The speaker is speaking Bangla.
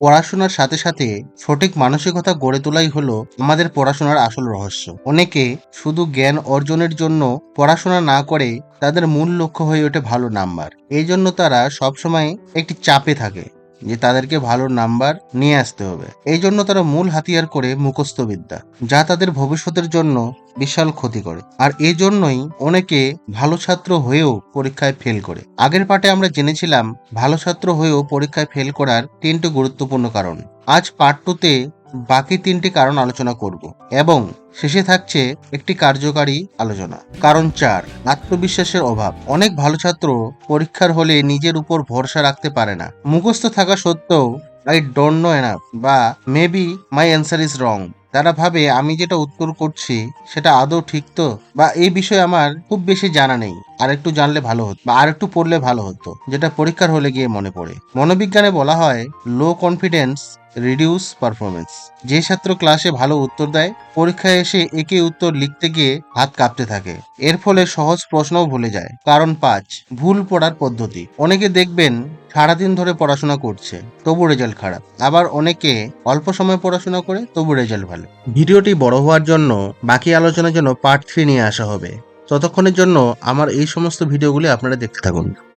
পড়াশোনার সাথে সাথে সঠিক মানসিকতা গড়ে তোলাই হলো আমাদের পড়াশোনার আসল রহস্য। অনেকে শুধু জ্ঞান অর্জনের জন্য পড়াশোনা না করে তাদের মূল লক্ষ্য হয়ে ওঠে ভালো নাম্বার। এই জন্য তারা সবসময় একটি চাপে থাকে। যে তাদেরকে ভালো নাম্বার নিয়ে আসতে হবে। এই জন্য তারা মূল হাতিয়ার করে মুখস্থ বিদ্যা যা তাদের ভবিষ্যতের জন্য বিশাল ক্ষতি করে। আর এই জন্যই অনেকে ভালো ছাত্র হয়েও পরীক্ষায় ফেল করে। আগের পাঠে আমরা জেনেছিলাম, ভালো ছাত্র হয়েও পরীক্ষায় ফেল করার তিনটি গুরুত্বপূর্ণ কারণ। আজ পার্ট টুতে বাকি তিনটি কারণ আলোচনা করব এবং শেষে থাকছে একটি কার্যকারী আলোচনা। কারণ চার, আত্মবিশ্বাসের অভাব। অনেক ভালো ছাত্র পরীক্ষার হলে নিজের উপর ভরসা রাখতে পারে না। মুখস্থ থাকা সত্ত্বেও আই ডোন্ট নো এনাফ বা maybe my answer is wrong তারা ভাবে, আমি যেটা উত্তর করছি, সেটা আদৌ ঠিক তো? বা, এই বিষয়ে আমার খুব বেশি জানা নেই। আর একটু জানলে ভালো হতো বা আর একটু পড়লে ভালো হতো যেটা পরীক্ষার হলে গিয়ে মনে পড়ে। মনোবিজ্ঞানে বলা হয় লো কনফিডেন্স রিডিউস পারফরমেন্স যে ছাত্র ক্লাসে ভালো উত্তর দেয়, পরীক্ষায় এসে একই উত্তর লিখতে গিয়ে হাত কাঁপতে থাকে। এর ফলে সহজ প্রশ্নও ভুলে যায়। কারণ পাঁচ, ভুল পড়ার পদ্ধতি। অনেকে দেখবেন সারাদিন ধরে পড়াশোনা করছে, তবু রেজাল্ট খারাপ। আবার অনেকে অল্প সময় পড়াশোনা করে, তবু রেজাল্ট ভালো। ভিডিওটি বড় হওয়ার জন্য বাকি আলোচনার জন্য পার্ট থ্রি নিয়ে আসা হবে। ততক্ষণের জন্য আমার এই সমস্ত ভিডিওগুলি আপনারা দেখতে থাকুন।